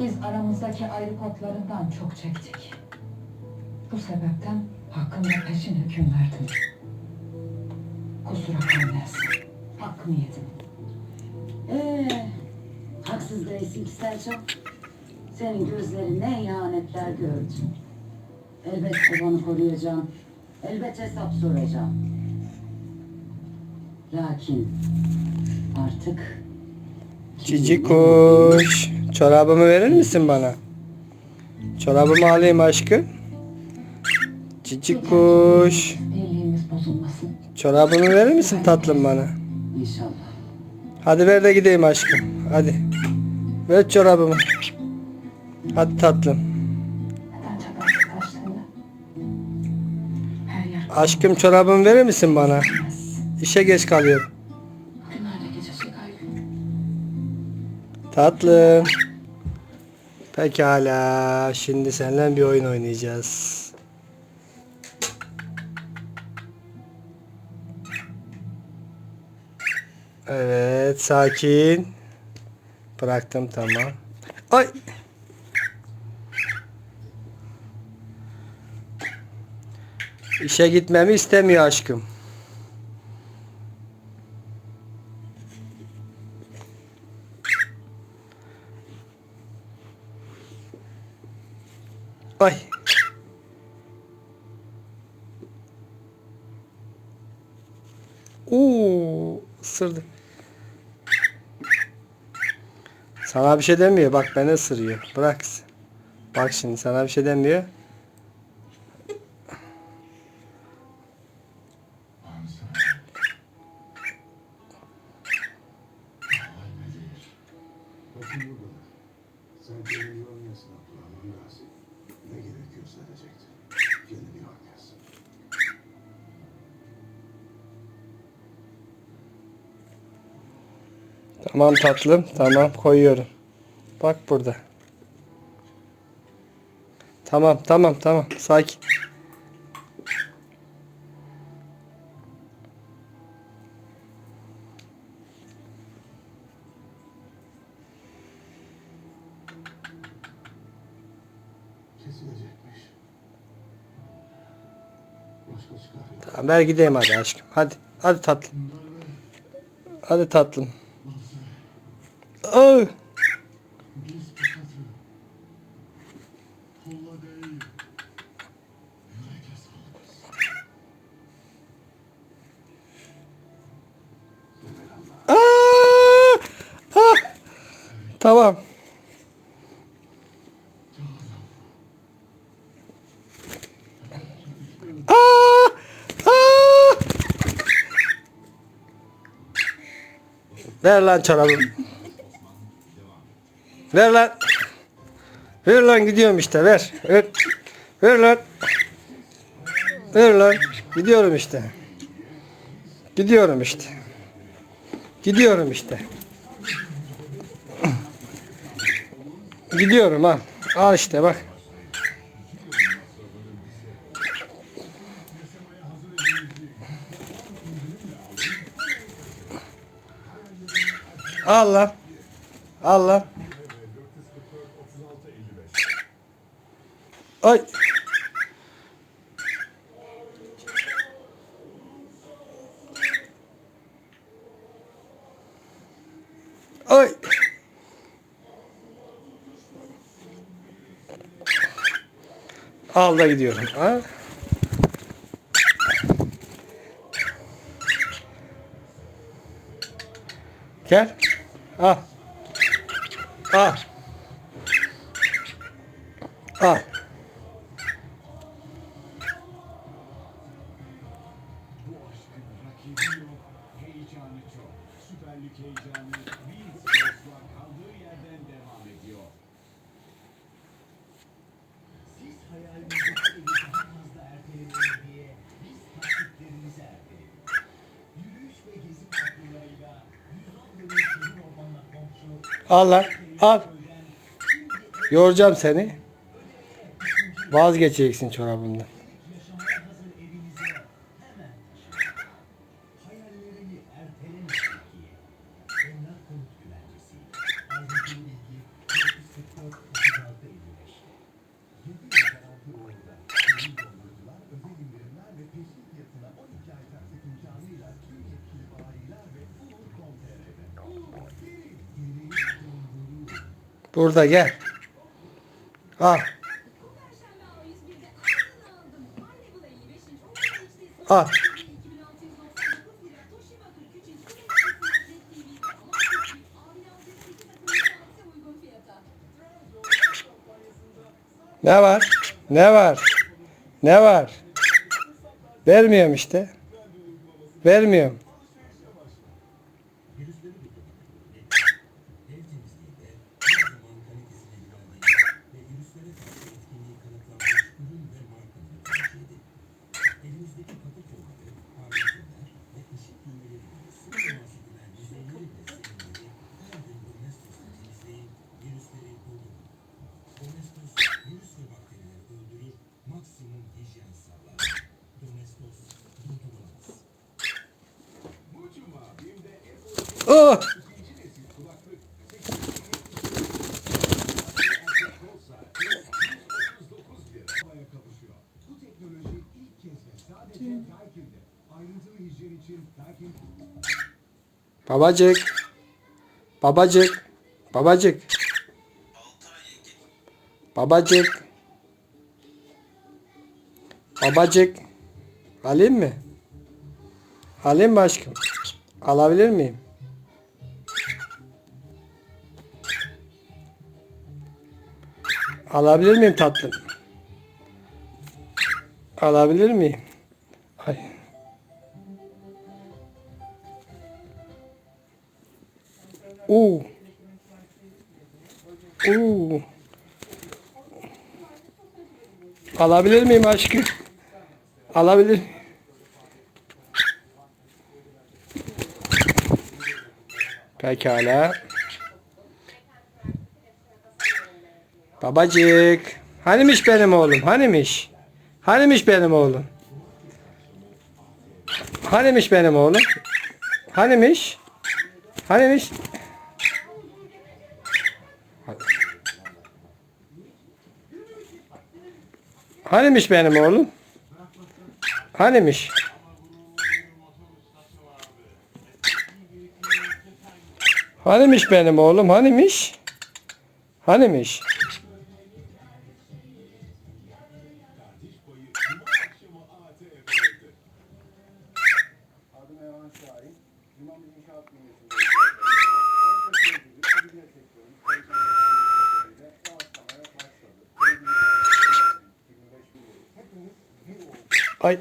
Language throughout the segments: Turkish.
Biz aramızdaki ayrıkotlarından çok çektik. Bu sebepten hakkında peşin hüküm verdim. Kusura kalmayasın. Hakkımı yedim. Ee, haksız değilsin ki Selçuk. Senin gözlerin ne ihanetler gördü. Elbet babanı koruyacağım. Elbet hesap soracağım. Lakin artık Cici kuş. Çorabımı verir misin bana? Çorabımı alayım aşkım. Cici kuş. Çorabımı verir misin tatlım bana? inşallah. Hadi ver de gideyim aşkım. Hadi. Ver çorabımı. Hadi tatlım. Aşkım çorabımı verir misin bana? İşe geç kalıyorum. Tatlım. Pekala. Şimdi seninle bir oyun oynayacağız. Evet, sakin. Bıraktım tamam. Ay. İşe gitmemi istemiyor aşkım. Ay. Oo, ısırdı. Sana bir şey demiyor. Bak beni ısırıyor. Bırak. Bak şimdi sana bir şey demiyor. Bakın burada. Sen kendini yormayasın Abdurrahman Gazi. Ne Tamam tatlım. Tamam koyuyorum. Bak burada. Tamam tamam tamam. Sakin. Tamam ver gideyim hadi aşkım. Hadi. Hadi tatlım. Hadi tatlım. Ay. Biz kısatı. Kulla değil. Yürekle sağlıkız. Aa! Ah! Tamam. Aa! Aa! Ver lan çorabımı. Ver lan. Ver lan gidiyorum işte ver. Ver, ver lan. Ver lan. Gidiyorum işte. Gidiyorum işte. Gidiyorum işte. Gidiyorum ha. Al işte bak. Al lan. Al lan. Ay. Ay. Al da gidiyorum. Ha? Gel. Al. Al. Al. Al lan. Al. Yoracağım seni. Vazgeçeceksin çorabımdan. Burada gel. Al. Al. Ne var? Ne var? Ne var? Vermiyorum işte. Vermiyorum. Daikin Babacık. Babacık. Babacık. Babacık. Babacık. Alayım mı? Alayım mı aşkım? Alabilir miyim? Alabilir miyim tatlım? Alabilir miyim? Ay. Oo. Oo. Alabilir miyim aşkım? Alabilir. Pekala. Babacık. Hanimiş benim oğlum? Hanimiş? Hanimiş benim oğlum? Hanimiş benim oğlum? Hanimiş? Hanimiş? Hanimiş benim oğlum? Hanimiş? Hanimiş benim oğlum? Hanimiş? Hanimiş? Onun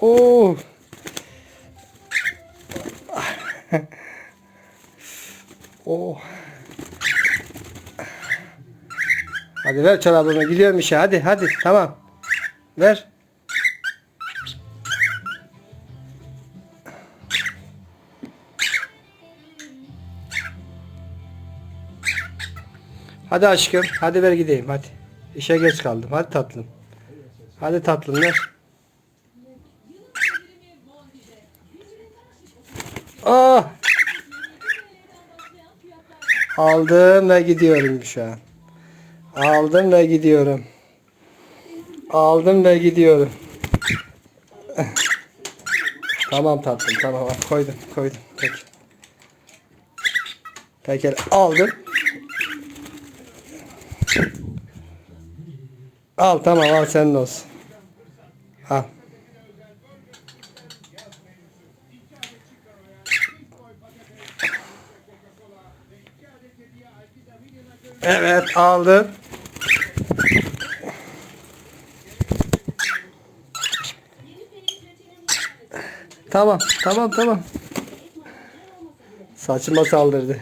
Oo. oh. Hadi ver çorabımı gidiyorum işe hadi hadi tamam. Ver. Hadi aşkım hadi ver gideyim hadi. İşe geç kaldım hadi tatlım. Hadi tatlım ver. Ah! Aldım ve gidiyorum şu an. Aldım ve gidiyorum. Aldım ve gidiyorum. tamam tatlım tamam koydum koydum. Peki. Peki aldım. Al tamam al senin olsun. Al. Evet aldım. Tamam tamam tamam. Saçıma saldırdı.